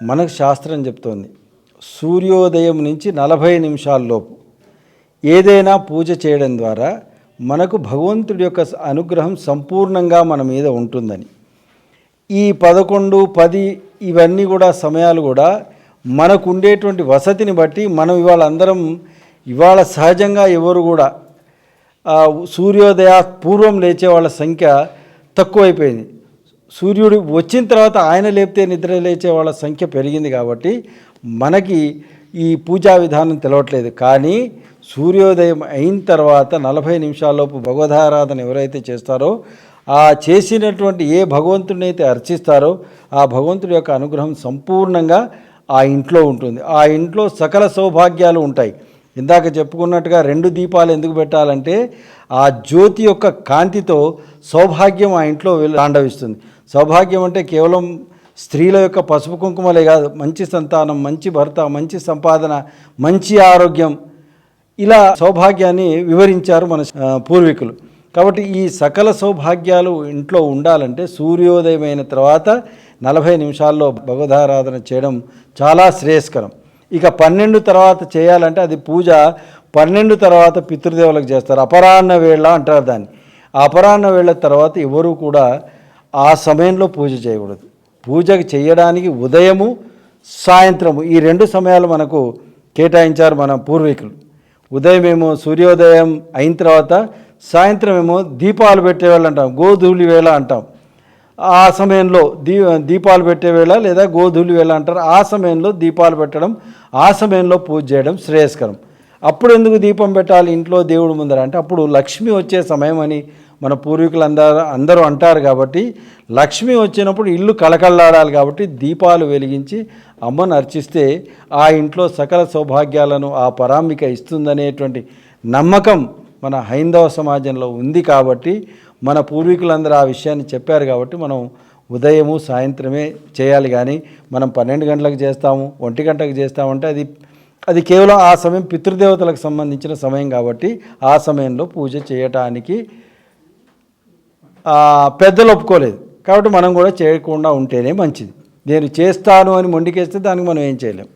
మనకు శాస్త్రం చెప్తోంది సూర్యోదయం నుంచి నలభై నిమిషాల్లోపు ఏదైనా పూజ చేయడం ద్వారా మనకు భగవంతుడి యొక్క అనుగ్రహం సంపూర్ణంగా మన మీద ఉంటుందని. ఈ పదకొండు పది ఇవన్నీ కూడా సమయాలు కూడా మనకు ఉండేటువంటి వసతిని బట్టి మనం ఇవాళ అందరం ఇవాళ సహజంగా ఎవరు కూడా సూర్యోదయ పూర్వం లేచే వాళ్ళ సంఖ్య తక్కువైపోయింది. సూర్యుడు వచ్చిన తర్వాత ఆయన లేపితే నిద్ర లేచే వాళ్ళ సంఖ్య పెరిగింది కాబట్టి మనకి ఈ పూజా విధానం తెలవట్లేదు. కానీ సూర్యోదయం అయిన తర్వాత నలభై నిమిషాల్లోపు భగవదారాధన ఎవరైతే చేస్తారో ఆ చేసినటువంటి ఏ భగవంతుడిని అయితే అర్చిస్తారో ఆ భగవంతుడి యొక్క అనుగ్రహం సంపూర్ణంగా ఆ ఇంట్లో ఉంటుంది. ఆ ఇంట్లో సకల సౌభాగ్యాలు ఉంటాయి. ఇందాక చెప్పుకున్నట్టుగా రెండు దీపాలు ఎందుకు పెట్టాలంటే ఆ జ్యోతి యొక్క కాంతితో సౌభాగ్యం ఆ ఇంట్లో తాండవిస్తుంది. సౌభాగ్యం అంటే కేవలం స్త్రీల యొక్క పసుపు కుంకుమలే కాదు మంచి సంతానం మంచి భర్త మంచి సంపాదన మంచి ఆరోగ్యం ఇలా సౌభాగ్యాన్ని వివరించారు మన పూర్వీకులు. కాబట్టి ఈ సకల సౌభాగ్యాలు ఇంట్లో ఉండాలంటే సూర్యోదయమైన తర్వాత నలభై నిమిషాల్లో భగవదారాధన చేయడం చాలా శ్రేయస్కరం. ఇక పన్నెండు తర్వాత చేయాలంటే అది పూజ పన్నెండు తర్వాత పితృదేవులకు చేస్తారు. అపరాహ్న వేళ అంటారు దాన్ని. అపరాహ్న వేళ తర్వాత ఎవరు కూడా ఆ సమయంలో పూజ చేయకూడదు. పూజకి చేయడానికి ఉదయము సాయంత్రము ఈ రెండు సమయాలు మనకు కేటాయించారు మన పూర్వీకులు. ఉదయం ఏమో సూర్యోదయం అయిన తర్వాత సాయంత్రం ఏమో దీపాలు పెట్టేవాళ్ళు అంటాం గోధూళి వేళ అంటాం. ఆ సమయంలో దీ దీపాలు పెట్టే వేళ లేదా గోధూళి వేళ అంటారు. ఆ సమయంలో దీపాలు పెట్టడం ఆ సమయంలో పూజ చేయడం శ్రేయస్కరం. అప్పుడు ఎందుకు దీపం పెట్టాలి ఇంట్లో దేవుడు ముందర? అంటే అప్పుడు లక్ష్మి వచ్చే సమయం అని మన పూర్వీకులు అందరూ అందరూ అంటారు కాబట్టి లక్ష్మి వచ్చినప్పుడు ఇల్లు కళకళలాడాలి కాబట్టి దీపాలు వెలిగించి అమ్మను అర్చిస్తే ఆ ఇంట్లో సకల సౌభాగ్యాలను ఆ పరామిక ఇస్తుందనేటువంటి నమ్మకం మన హైందవ సమాజంలో ఉంది కాబట్టి మన పూర్వీకులందరూ ఆ విషయాన్ని చెప్పారు కాబట్టి మనం ఉదయము సాయంత్రమే చేయాలి కానీ మనం పన్నెండు గంటలకు చేస్తాము ఒంటి గంటకు చేస్తామంటే అది అది కేవలం ఆ సమయం పితృదేవతలకు సంబంధించిన సమయం కాబట్టి ఆ సమయంలో పూజ చేయటానికి పెద్దలు ఒప్పుకోలేదు. కాబట్టి మనం కూడా చేయకుండా ఉంటేనే మంచిది. నేను చేస్తాను అని మొండికేస్తే దానికి మనం ఏం చేయలేం.